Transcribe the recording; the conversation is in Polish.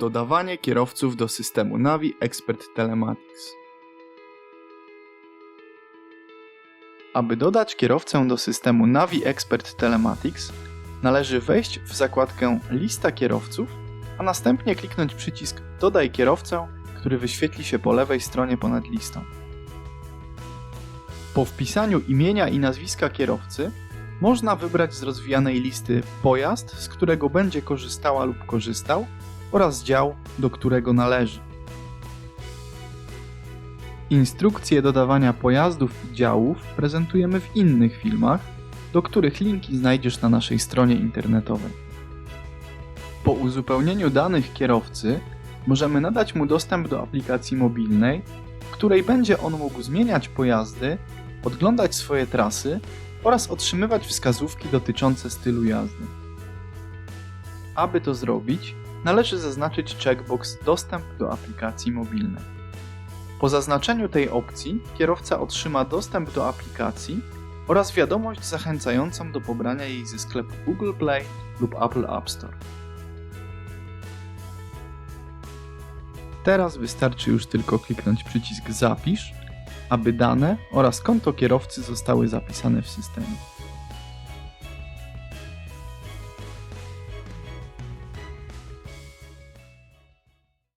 Dodawanie kierowców do systemu Navi Expert Telematics. Aby dodać kierowcę do systemu Navi Expert Telematics, należy wejść w zakładkę Lista kierowców, a następnie kliknąć przycisk Dodaj kierowcę, który wyświetli się po lewej stronie ponad listą. Po wpisaniu imienia i nazwiska kierowcy można wybrać z rozwijanej listy pojazd, z którego będzie korzystała lub korzystał oraz dział, do którego należy. Instrukcje dodawania pojazdów i działów prezentujemy w innych filmach, do których linki znajdziesz na naszej stronie internetowej. Po uzupełnieniu danych kierowcy możemy nadać mu dostęp do aplikacji mobilnej, w której będzie on mógł zmieniać pojazdy, podglądać swoje trasy oraz otrzymywać wskazówki dotyczące stylu jazdy. Aby to zrobić, należy zaznaczyć checkbox Dostęp do aplikacji mobilnej. Po zaznaczeniu tej opcji kierowca otrzyma dostęp do aplikacji oraz wiadomość zachęcającą do pobrania jej ze sklepu Google Play lub Apple App Store. Teraz wystarczy już tylko kliknąć przycisk Zapisz, aby dane oraz konto kierowcy zostały zapisane w systemie.